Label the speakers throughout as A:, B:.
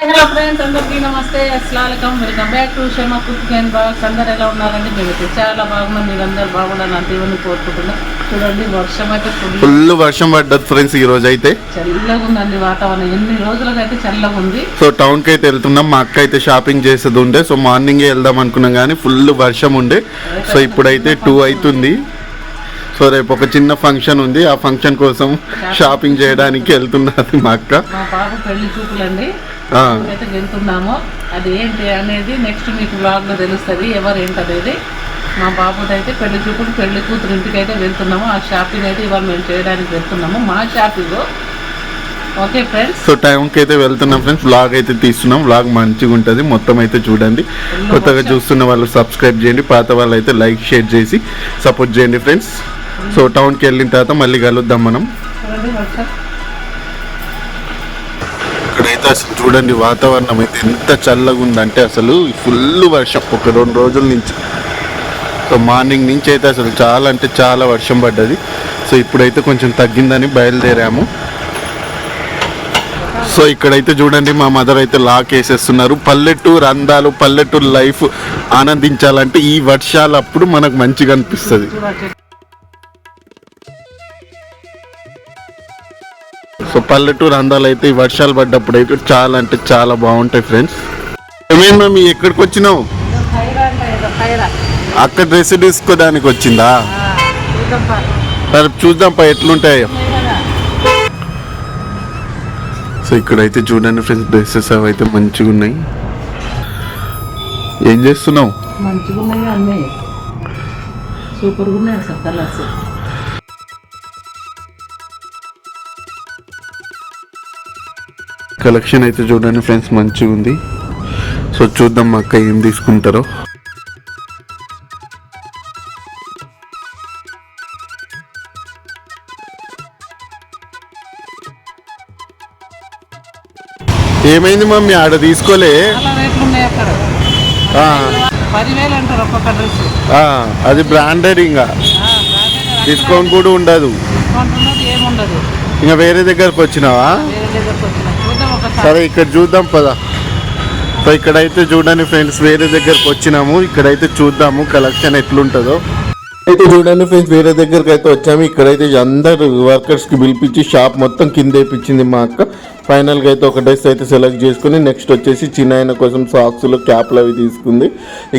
A: Hello friends అందరికీ నమస్తే. అస్సలం welcome back to cooking and box. అందరు ఎలా ఉన్నారండి? మేమైతే చాలా బాగున్నాం. మీరు అందరు దేవుని కోరుకుంటున్నాం. చూడండి వర్షం అయితే ఫుల్
B: వర్షం పడ్డది ఫ్రెండ్స్ ఈ రోజు అయితే.
A: చల్లగా ఉందండి వాతావరణం. ఎన్ని రోజులుగా అయితే చల్లగా ఉంది.
B: సో టౌన్కి అయితే వెళ్తున్నాం. మా అక్క అయితే షాపింగ్ చేసేది ఉండే. సో మార్నింగే వెళ్దాం అనుకున్నాం కానీ ఫుల్ వర్షం ఉండే. సో ఇప్పుడైతే టూ అవుతుంది. సో రేపు ఒక చిన్న ఫంక్షన్ ఉంది. ఆ ఫంక్షన్ కోసం షాపింగ్ చేయడానికి వెళ్తున్నది మా అక్క.
A: పెళ్ళి చూపులండి. అయితే వెళ్తున్నాము అది ఏంటి అనేది నెక్స్ట్ మీకు బ్లాగ్లో తెలుస్తుంది ఎవరు ఏంటనేది. మా బాబుది అయితే పెళ్ళి చూపులు పెళ్ళి కూతురు ఇంటికి అయితే వెళ్తున్నాము. ఆ షాపింగ్ అయితే ఇవాళ మేము చేయడానికి వెళ్తున్నాము. మా షాపింగ్ ఓకే ఫ్రెండ్స్
B: సో టైంకి అయితే వెళ్తున్నాం ఫ్రెండ్స్ వ్లాగ్ అయితే తీస్తున్నాం. వ్లాగ్ మంచిగా ఉంటుంది. మొత్తం అయితే చూడండి. కొత్తగా చూస్తున్న వాళ్ళు సబ్స్క్రైబ్ చేయండి. పాత వాళ్ళు అయితే లైక్ షేర్ చేసి సపోర్ట్ చేయండి ఫ్రెండ్స్ సో టౌన్కి వెళ్ళిన తర్వాత మళ్ళీ కలుద్దాం మనం.
A: చూడండి
B: చూడండి వాతావరణం అయితే ఎంత చల్లగా ఉందంటే అసలు ఫుల్ వర్షం. ఒక రెండు రోజుల నుంచి. సో మార్నింగ్ నుంచి అయితే అసలు చాలా అంటే చాలా వర్షం పడ్డది. సో ఇప్పుడైతే కొంచెం తగ్గిందని బయలుదేరాము. సో ఇక్కడైతే చూడండి మా మదర్ అయితే లాక్ వేసేస్తున్నారు. పల్లెటూరు అందాలు పల్లెటూరు లైఫ్ ఆనందించాలంటే ఈ వర్షాలప్పుడు మనకు మంచిగా అనిపిస్తుంది. పల్లెటూరు అందాలు అయితే ఈ వర్షాలు పడ్డప్పుడు అయితే చాలా అంటే చాలా బాగుంటాయి ఫ్రెండ్స్ ఏమేమి మీ ఎక్కడికి వచ్చినావు? అక్కడ డ్రెస్ తీసుకోదానికి వచ్చిందా?
A: చూద్దాం
B: సరే చూద్దాం పా ఎట్లుంటాయో. సో ఇక్కడైతే చూడండి ఫ్రెండ్స్ డ్రెస్సెస్ అవి అయితే మంచిగా ఉన్నాయి. ఏం చేస్తున్నావు?
A: మంచిగా ఉన్నాయి అన్నీ. సూపర్గా ఉన్నాయి
B: కలెక్షన్ అయితే చూడండి ఫ్రెండ్స్ మంచిగా ఉంది. సో చూద్దాం మా అక్క ఏం తీసుకుంటారో. ఏమైంది మమ్మీ ఆడ తీసుకోలే? అది బ్రాండెడ్ ఇంకా. డిస్కౌంట్ కూడా ఉండదు. ఇంకా వేరే దగ్గరకు వచ్చినావా
A: వేరే దగ్గరకు వచ్చిన చూద్దాం ఒకసారి
B: సరే ఇక్కడ చూద్దాం పద. సో ఇక్కడైతే చూడండి ఫ్రెండ్స్ వేరే దగ్గరకు వచ్చినాము. ఇక్కడైతే చూద్దాము కలెక్షన్ ఎట్లుంటుందో. అయితే చూడండి ఫ్రెండ్స్ వేరే దగ్గరకు అయితే వచ్చాము. ఇక్కడైతే అందరు వర్కర్స్కి పిలిపించి షాప్ మొత్తం కింద వేయించింది మా అక్క. ఫైనల్గా అయితే ఒక డ్రెస్ అయితే సెలెక్ట్ చేసుకుని నెక్స్ట్ వచ్చేసి చిన్న ఆయన కోసం సాక్స్లు క్యాప్లు అవి తీసుకుంది.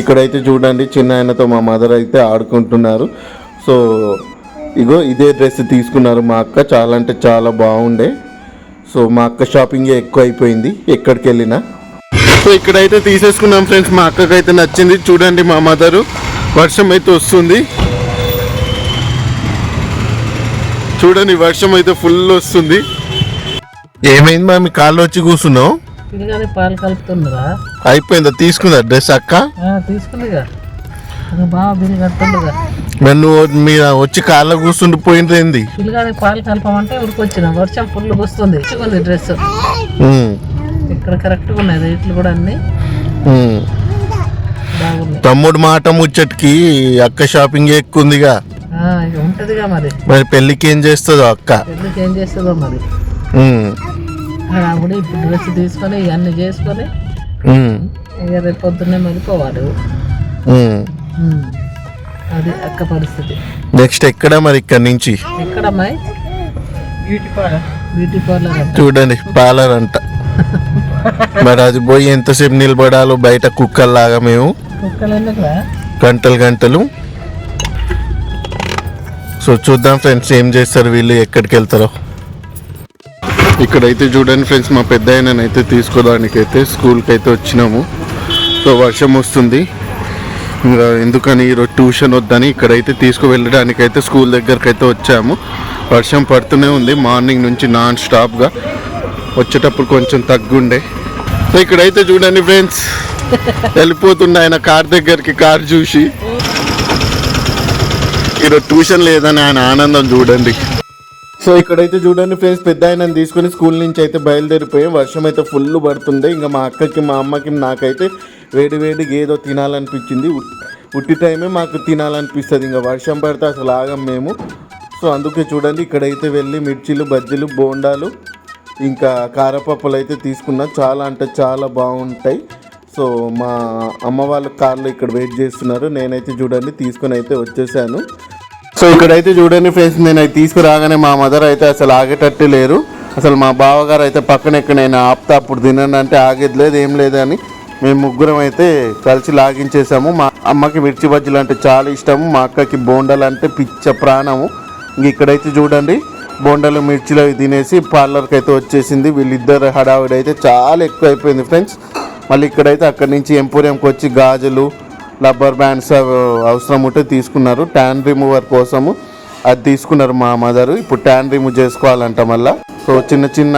B: ఇక్కడైతే చూడండి చిన్న ఆయనతో మా మదర్ అయితే ఆడుకుంటున్నారు. సో ఇగో ఇదే డ్రెస్ తీసుకున్నారు మా అక్క. చాలా అంటే చాలా బాగుండే. సో మా అక్క షాపింగ్ ఎక్కువ అయిపోయింది ఎక్కడికి వెళ్ళినా. సో ఇక్కడైతే తీసేసుకున్నాం ఫ్రెండ్స్. మా అక్కకి అయితే నచ్చింది. చూడండి మా మదరు. వర్షం అయితే వస్తుంది. చూడండి వర్షం అయితే ఫుల్ వస్తుంది. ఏమైంది మా మీ కాళ్ళు వచ్చి కూర్చున్నావు?
A: పాలు కలుపుతుండరా
B: అయిపోయిందా? తీసుకుందా డ్రెస్ అక్క?
A: తీసుకుందిగా. బాగా బిల్లు కడుతుండగా
B: మరి నువ్వు మీరు వచ్చి కాళ్ళ కూర్చుండి పోయింది
A: పిల్లగానికి పాలు కలపమంటే ఉరికొచ్చిన వర్షం ఫుల్ వస్తుంది. మంచిగుంది డ్రెస్ ఇక్కడ కరెక్ట్గా ఉన్నాయి రేట్లు కూడా అన్ని. బాగున్నాయి.
B: తమ్ముడు మాట ముచ్చటికి అక్క షాపింగ్ ఎక్కువ ఉందిగా
A: ఆ, ఇక ఉంటదిగా మరి.
B: మరి పెళ్ళికి ఏం చేస్తుందో అక్క?
A: పెళ్ళికి ఏం చేస్తుందో మరి.
B: ఉమ్,
A: ఇప్పుడు డ్రెస్ తీసుకొని ఇవన్నీ చేసుకొని
B: ఉమ్,
A: ఇక రేపు పొద్దున్నే.
B: ఉమ్.
A: అది అక్క పరిస్థితి.
B: నెక్స్ట్ ఎక్కడ మరి ఇక్కడ నుంచి?
A: ఎక్కడమ్మాయి బ్యూటీ పార్లర్ బ్యూటీ పార్లర్ అంట.
B: చూడండి పార్లర్ అంట. మరి అది పోయి ఎంతసేపు నిలబడాలో బయట కుక్కల్లాగా మేము. గంటలు గంటలు. సో చూద్దాం ఫ్రెండ్స్ ఏం చేస్తారు వీళ్ళు ఎక్కడికి వెళ్తారో. ఇక్కడైతే చూడండి ఫ్రెండ్స్ మా పెద్ద అయితే తీసుకోవడానికి అయితే స్కూల్కి అయితే వచ్చినాము. సో వర్షం వస్తుంది. ఎందుకని ఈరోజు ట్యూషన్ వద్దని ఇక్కడైతే తీసుకువెళ్ళడానికి అయితే స్కూల్ దగ్గరికి అయితే వచ్చాము. వర్షం పడుతూనే ఉంది మార్నింగ్ నుంచి నాన్ స్టాప్గా. వచ్చేటప్పుడు కొంచెం తగ్గుండే. సో ఇక్కడైతే చూడండి ఫ్రెండ్స్ వెళ్ళిపోతుండే ఆయన కార్ దగ్గరికి కార్ చూసి. ఈరోజు ట్యూషన్ లేదని ఆయన ఆనందం చూడండి. సో ఇక్కడైతే చూడండి ఫ్రెండ్స్ పెద్ద ఆయన తీసుకుని స్కూల్ నుంచి అయితే బయలుదేరిపోయాం. వర్షం అయితే ఫుల్ పడుతుండే. ఇంకా మా అక్కకి మా అమ్మకి నాకైతే వేడి వేడిగా ఏదో తినాలనిపించింది. ఉట్టి టైమే మాకు తినాలనిపిస్తుంది. ఇంకా వర్షం పడితే అసలు ఆగం మేము. సో అందుకే చూడండి ఇక్కడైతే వెళ్ళి మిర్చీలు బజ్జీలు బోండాలు ఇంకా కారపప్పులు అయితే తీసుకున్నా. చాలా అంటే చాలా బాగుంటాయి. సో మా అమ్మ వాళ్ళ కార్లో ఇక్కడ వెయిట్ చేస్తున్నారు. నేనైతే చూడండి తీసుకొని అయితే వచ్చేసాను. సో ఇక్కడైతే చూడండి ఫ్రెండ్స్ నేను అయితే తీసుకురాగానే మా మదర్ అయితే అసలు ఆగేటట్టు లేరు. అసలు మా బావగారు అయితే పక్కన ఎక్కడ నేను ఆపుతా అప్పుడు తినండి అంటే ఆగేది లేదు ఏం లేదని మేము ముగ్గురం అయితే కలిసి లాగించేసాము మా అమ్మకి మిర్చి బజ్జీలు అంటే చాలా ఇష్టము మా అక్కకి బోండాలు అంటే పిచ్చ ప్రాణము. ఇంక ఇక్కడైతే చూడండి బోండాలు మిర్చిలు అవి తినేసి పార్లర్కి అయితే వచ్చేసింది. వీళ్ళిద్దరు హడావిడి అయితే చాలా ఎక్కువ అయిపోయింది ఫ్రెండ్స్. మళ్ళీ ఇక్కడైతే అక్కడి నుంచి ఎంపోరియంకి వచ్చి గాజులు రబ్బర్ బ్యాండ్స్ అవి అవసరం ఉంటే తీసుకున్నారు. ట్యాన్ రిమూవర్ కోసము అది తీసుకున్నారు మా మదరు. ఇప్పుడు ట్యాన్ రిమూవ్ చేసుకోవాలంట మళ్ళీ. సో చిన్న చిన్న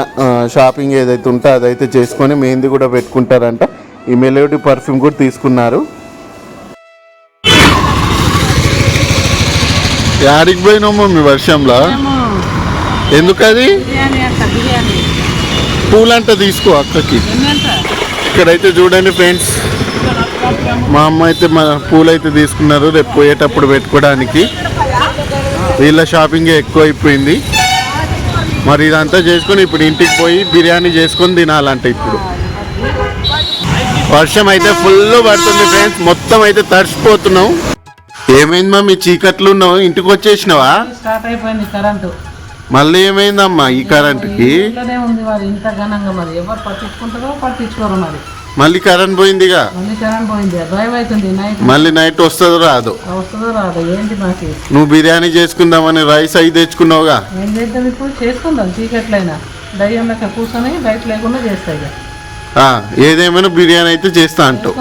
B: షాపింగ్ ఏదైతే ఉంటే అదైతే చేసుకొని మెహందీ కూడా పెట్టుకుంటారంట. ఈ మెలోడీ పర్ఫ్యూమ్ కూడా తీసుకున్నారు. యాడికి పోయినామో మీ వర్షంలో?
A: ఏమో.
B: ఎందుకు అది
A: బిర్యానీ అంట బిర్యానీ.
B: పూలంట తీసుకో అక్కకి. ఇక్కడైతే చూడండి ఫ్రెండ్స్ మా అమ్మ అయితే మన పూలు అయితే తీసుకున్నారు రేపు పోయేటప్పుడు పెట్టుకోవడానికి వీళ్ళ షాపింగ్ ఎక్కువ అయిపోయింది మరి ఇదంతా చేసుకొని ఇప్పుడు ఇంటికి పోయి బిర్యానీ చేసుకొని తినాలంట ఇప్పుడు. వర్షం అయితే ఫుల్ పడుతుంది ఫ్రెండ్స్. మొత్తం అయితే తడిసిపోతున్నాం. ఏమైంది మమ్మీ చీకట్లు ఉన్నావు? ఇంటికి వచ్చేసినావా?
A: స్టార్ట్ అయిపోయింది కరెంటు.
B: మళ్ళీ ఏమైందమ్మా ఈ కరెంటుకి?
A: ఇంట్లోనే ఉంది మరి ఇంత ఘనంగా మరి. ఎవరు పట్టించుకుంటారో పట్టించుకోరు మరి.
B: మళ్ళీ కరెంట్ పోయిందిగా?
A: మళ్ళీ కరెంట్ పోయింది భయం అవుతుంది నైట్.
B: మళ్ళీ నైట్ వస్తుందో రాదు?
A: వస్తుందో రాదు ఏంటి మాకు?
B: నువ్వు బిర్యానీ చేసుకుందామని రైస్ అయి తెచ్చుకున్నావుగా?
A: ఏం చేద్దాం ఇప్పుడు? చేసుకుందాం చీకట్లైనా. దయ్యంలోకి కూర్చొని బయట లేకుండా చేస్తాయి
B: ఏదేమైనా బిర్యానీ అయితే చేస్తా అంటావు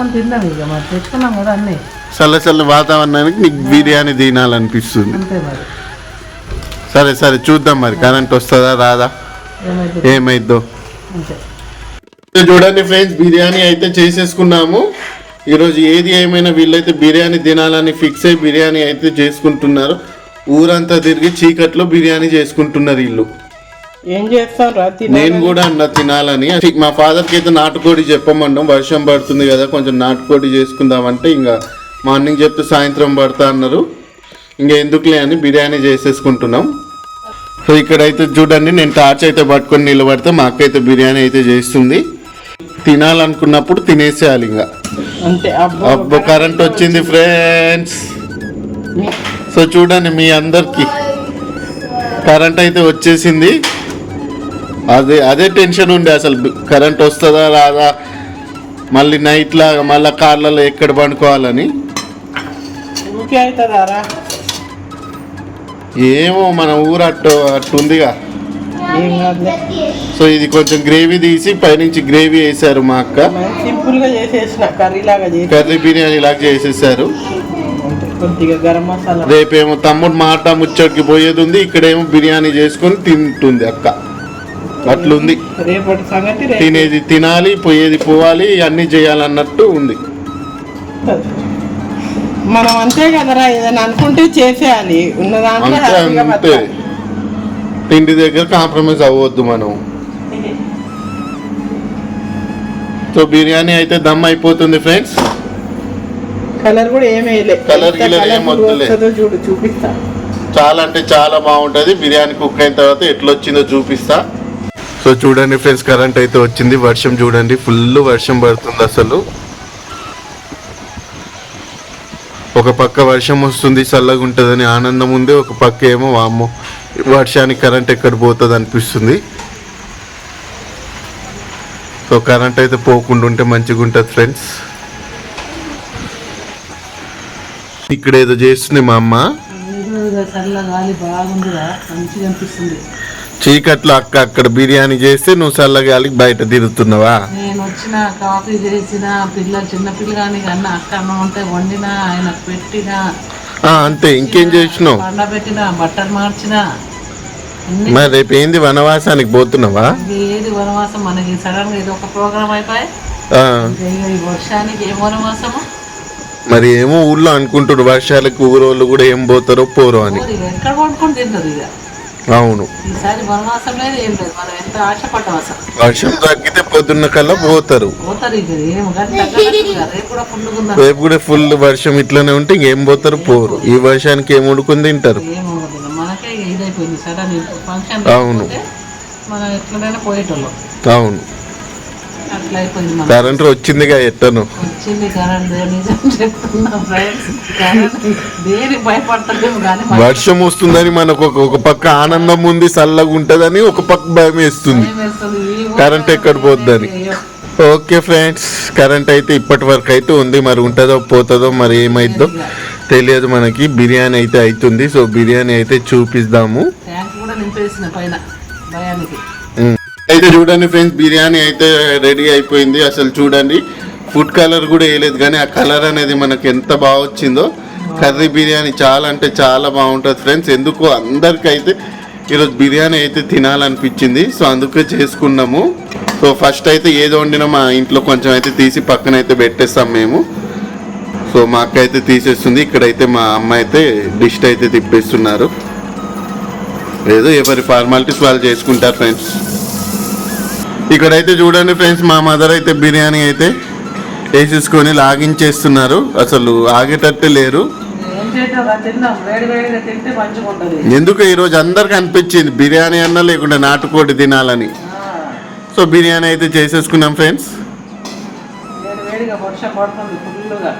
B: చల్ల చల్ల వాతావరణానికి నీకు బిర్యానీ తినాలనిపిస్తుంది. సరే సరే చూద్దాం మరి. కరెంట్ వస్తుందా రాదా? ఏమైద్దో? చూడండి ఫ్రెండ్స్ బిర్యానీ అయితే చేసేసుకున్నాము. ఈరోజు ఏది ఏమైనా వీళ్ళైతే బిర్యానీ తినాలని ఫిక్స్ అయ్యి బిర్యానీ అయితే చేసుకుంటున్నారు. ఊరంతా తిరిగి చీకట్లో బిర్యానీ చేసుకుంటున్నారు వీళ్ళు.
A: ఏం చేస్తాం రా?
B: నేను కూడా అన్న తినాలని. మా ఫాదర్కి అయితే నాటుకోడి చెప్పమన్నాం వర్షం పడుతుంది కదా కొంచెం నాటుకోడి చేసుకుందామంటే ఇంకా మార్నింగ్ చెప్తే సాయంత్రం పడతా అన్నారు. ఇంకా ఎందుకులే అని బిర్యానీ చేసేసుకుంటున్నాం. సో ఇక్కడైతే చూడండి నేను టార్చ్ అయితే పట్టుకొని నిలబడితే మా అక్క అయితే బిర్యానీ అయితే చేస్తుంది. తినాలనుకున్నప్పుడు తినేసేయాలి ఇంకా
A: అబ్బో
B: కరెంట్ వచ్చింది ఫ్రెండ్స్ సో చూడండి మీ అందరికి. కరెంట్ అయితే వచ్చేసింది. అదే అదే టెన్షన్ ఉండే అసలు. కరెంట్ వస్తుందా రాదా? మళ్ళీ నైట్ లాగా మళ్ళీ కార్లలో ఎక్కడ పండుకోవాలని? ఏమో మన ఊరు అట్టు అట్టుందిగా. సో ఇది కొంచెం గ్రేవీ తీసి పైనుంచి గ్రేవీ వేసారు మా అక్క.
A: సింపుల్గా చేసేసిన కర్రీ లాగా
B: కర్రీ బిర్యానీ లాగా చేసేసారు. రేపేమో తమ్ముడు మాట ముచ్చటికి పోయేది ఉంది ఇక్కడేమో బిర్యానీ చేసుకొని తింటుంది అక్క. అట్లుంది.
A: రేపటి సంగతి రేపు.
B: తినేది తినాలి పోయేది పోవాలి అన్నీ చేయాలన్నట్టు ఉంది.
A: మనం అంతే కదరా ఏదైనా అనుకుంటే చేసేయాలి. ఉన్న
B: అంతే. తిండి దగ్గర కాంప్రమైజ్ అవ్వద్దు మనం. సో బిర్యానీ అయితే దమ్ అయిపోతుంది ఫ్రెండ్స్.
A: కలర్ కూడా ఏమీ వేయలే.
B: కలర్ గిలర్ ఏం వద్దులే.
A: చూడు చూపిస్తా.
B: చాలా అంటే చాలా బాగుంటుంది. బిర్యానీ కుక్ అయిన తర్వాత ఎట్లా వచ్చిందో చూపిస్తా. సో చూడండి ఫ్రెండ్స్ కరెంట్ అయితే వచ్చింది. వర్షం చూడండి ఫుల్ వర్షం పడుతుంది అసలు. ఒక పక్క వర్షం వస్తుంది చల్లగా ఉంటుందని ఆనందం ఉంది. ఒక పక్క ఏమో వామ్మో వర్షానికి కరెంట్ ఎక్కడ పోతుంది అనిపిస్తుంది. సో కరెంట్ అయితే పోకుండా ఉంటే మంచిగా ఉంటుంది ఫ్రెండ్స్. ఇక్కడ ఏదో చేస్తుంది మా అమ్మ.
A: చల్ల గాలి బాగుందిరా. మంచిగా అనిపిస్తుంది.
B: చీకట్లో అక్క అక్కడ బిర్యానీ చేస్తే నువ్వు చల్లగాలికి బయట తిరుగుతున్నావా?
A: నేను వచ్చిన కాఫీ చేసిన పిల్ల చిన్న పిల్లగాని కన్నా అక్క అన్నం ఉంటే వండిన ఆయన పెట్టిన.
B: అంతే ఇంకేం చేసినావు?
A: పండ పెట్టిన బట్టలు మార్చిన. అన్ని
B: మరి రేపు ఏంది వనవాసానికి పోతున్నావా?
A: ఏది వనవాసం? మనకి సడన్గా ఇది ఒక ప్రోగ్రామ్ అయిపోయి. ఈ వర్షానికి ఏం వనవాసము?
B: మరి ఏమో ఊళ్ళో అనుకుంటాడు వర్షాలకు ఊరోళ్ళు కూడా ఏం పోతారో పోరో అని.
A: ఊరు ఎక్కడ కొనుక్కొని తిన్నారు ఇక?
B: అవును.
A: ఈసారి వనవాసం లేదు ఏం లేదు. మనం ఎంత ఆశపడ్డాం అసలు.
B: వర్షం తగ్గితే పొద్దున్న కల్లా పోతారు.
A: రేపు కూడా
B: ఫుల్ వర్షం ఇట్లనే ఉంటే ఇంకేం పోతారు? పోరు. ఈ వర్షానికి ఏం ఉడుకుని తింటారు? అవును. అవును. కరెంట్ వచ్చిందిగా ఎట్టను వర్షం వస్తుందని మనకు ఒక పక్క ఆనందం ఉంది చల్లగా ఉంటదని ఒక పక్క భయం వేస్తుంది. కరెంట్ ఎక్కడ పోద్దని. ఓకే ఫ్రెండ్స్ కరెంట్ అయితే ఇప్పటి వరకు అయితే ఉంది. మరి ఉంటుందో పోతుందో మరి ఏమైద్దో తెలియదు మనకి. బిర్యానీ అయితే అవుతుంది సో బిర్యానీ అయితే చూపిద్దాము.
A: ట్యాంక్ కూడా నింపేసిన పైన భయానికి.
B: అయితే చూడండి ఫ్రెండ్స్ బిర్యానీ అయితే రెడీ అయిపోయింది. అసలు చూడండి ఫుడ్ కలర్ కూడా వేయలేదు కానీ ఆ కలర్ అనేది మనకు ఎంత బాగా వచ్చిందో. కర్రీ బిర్యానీ చాలా అంటే చాలా బాగుంటుంది ఫ్రెండ్స్. ఎందుకు అందరికైతే ఈరోజు బిర్యానీ అయితే తినాలనిపించింది. సో అందుకే చేసుకున్నాము. సో ఫస్ట్ అయితే ఏది వండినా మా ఇంట్లో కొంచెం అయితే తీసి పక్కన అయితే పెట్టేస్తాం మేము. సో మా అక్క అయితే తీసేస్తుంది. ఇక్కడైతే మా అమ్మ అయితే డిష్ అయితే తిప్పేస్తున్నారు. ఏదో ఎవరి ఫార్మాలిటీస్ వాళ్ళు చేసుకుంటారు ఫ్రెండ్స్. ఇక్కడైతే చూడండి ఫ్రెండ్స్ మా మదర్ అయితే బిర్యానీ అయితే వేసేసుకొని లాగించేస్తున్నారు. అసలు ఆగేటట్టే లేరు. ఎందుకు ఈరోజు అందరికి అనిపించింది బిర్యానీ అన్నా లేకుండా నాటుకోడి తినాలని? సో బిర్యానీ అయితే చేసేసుకున్నాం ఫ్రెండ్స్.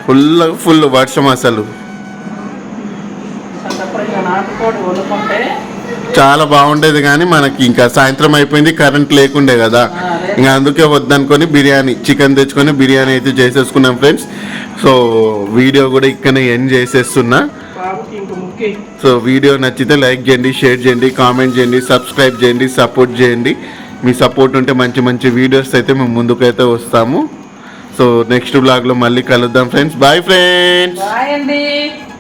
B: ఫుల్ ఫుల్ వర్షం అసలు.
A: నాటుకోడి వండుకుంటే
B: చాలా బాగుండేది కానీ మనకి ఇంకా సాయంత్రం అయిపోయింది కరెంట్ లేకుండే కదా. ఇంకా అందుకే వద్దనుకొని బిర్యానీ చికెన్ తెచ్చుకొని బిర్యానీ అయితే చేసేసుకున్నాం ఫ్రెండ్స్. సో వీడియో కూడా ఇక్కడనే ఎండ్ చేసేస్తున్నా. సో వీడియో నచ్చితే లైక్ చేయండి షేర్ చేయండి కామెంట్ చేయండి సబ్స్క్రైబ్ చేయండి సపోర్ట్ చేయండి. మీ సపోర్ట్ ఉంటే మంచి మంచి వీడియోస్ అయితే మేము ముందుకైతే వస్తాము. సో నెక్స్ట్ బ్లాగ్లో మళ్ళీ కలుద్దాం ఫ్రెండ్స్. Bye friends